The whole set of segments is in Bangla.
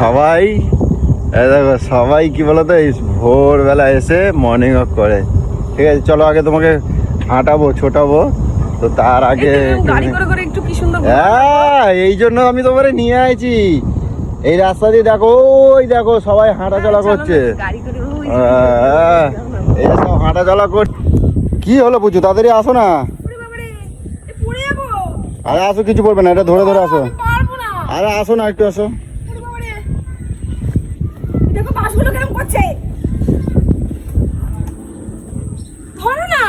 সবাই দেখো সবাই কি বলতো এই ভোরবেলা এসে মর্নিং ওয়াক করে। ঠিক আছে চলো আগে তোমাকে হাঁটাবো ছোটাবো। তো তার আগে হ্যাঁ এই জন্য আমি তোমারে নিয়ে আইছি। এই রাস্তা দিয়ে দেখো ওই দেখো সবাই হাঁটা চলা করছে। হ্যাঁ, এই সব হাঁটা চলা কর কি হলো বুঝু তাড়াতাড়ি আসো না। আরে আসো কিছু পড়বে না এটা ধরে ধরে আসো। আরে আসো না একটু আসো। দেখো বাসগুলো করছে। ধরো না।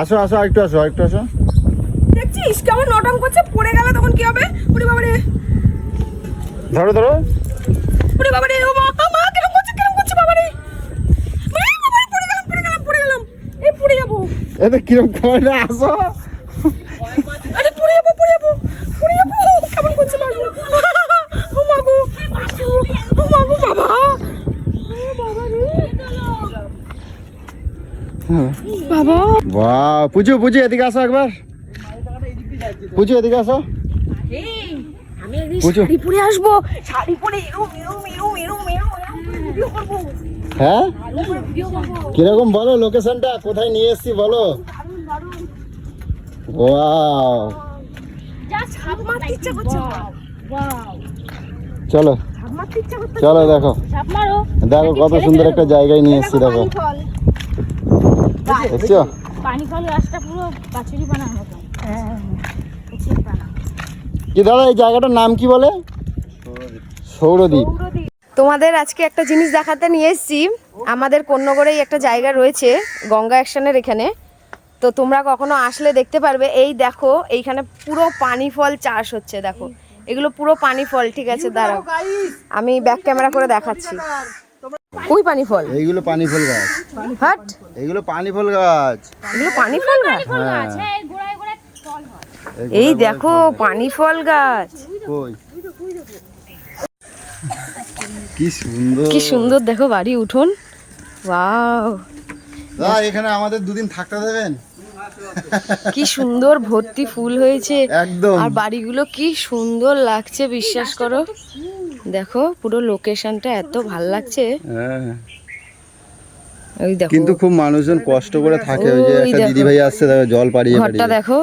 আসো আসো একটু আসো একটু আসো। দেখছিস কেমন নটং করছে পড়ে গেলে তখন কি হবে? ওরে বাবারে। ধরো ধরো। ওরে বাবারে ও মা মা কেরম করছে কেরম করছে বাবারে। মা, বাবারে, পড়ে গেলাম পড়ে গেলাম পড়ে গেলাম। এই পড়ে যাব। এতে কিরম করে আসো আরে পড়ে যাব পড়ে যাব পড়ে যাব কেমন করছে বাবু ও মা গো ও মা গো বাবা ও বাবা রে বাবা। বাহ পুজো পুজো এদিকে আসো একবার। পুজো এদিকে আসো। আমি শাড়ি পরে আসব। শাড়ি পরে হ্যাঁ? কীরকম বলো লোকেশনটা কোথায় নিয়ে এসছি বলো? দারুণ দারুণ ওয়াও চলো। চলো দেখো। দেখো কত সুন্দর একটা জায়গায় নিয়ে এসছি দেখো। দেখছ পানি গাছটা পুরো বানার মতো হ্যাঁ কি দাদা এই জায়গাটার নাম কি বলে? সৌরদ্বীপ তোমাদের আজকে একটা জিনিস দেখাতে নিয়ে এসেছি। আমাদের কন্যগড়েই একটা জায়গা রয়েছে গঙ্গা অ্যাকশনের এখানে। তো তোমরা কখনো আসলে দেখতে পারবে এই দেখো এইখানে পুরো পানি ফল চাষ হচ্ছে দেখো। এগুলো পুরো পানি ফল ঠিক আছে দাঁড়াও। আমি ব্যাক ক্যামেরা করে দেখাচ্ছি। ওই পানি ফল? এইগুলো পানি ফুল গাছ। হাট? এইগুলো পানি ফুল গাছ। এগুলো পানি ফল গাছ? হ্যাঁ। এই দেখো পানি ফল গাছ। কই? কি সুন্দর। কি সুন্দর দেখো বাড়ি উঠোন। ওয়াও। এখানে আমাদের দুদিন থাকতে দেবেন? কি সুন্দর ভর্তি ফুল হয়েছে। একদম। আর বাড়িগুলো কি সুন্দর লাগছে বিশ্বাস করো। দেখো পুরো লোকেশনটা এত ভালো লাগছে। হ্যাঁ। ওই দেখো। কিন্তু খুব মানুষজন কষ্ট করে থাকে ওই যে একটা দিদি ভাই আসছে দেখো জল পাড়িয়ে ঘরটা পাড়িয়ে। দেখো।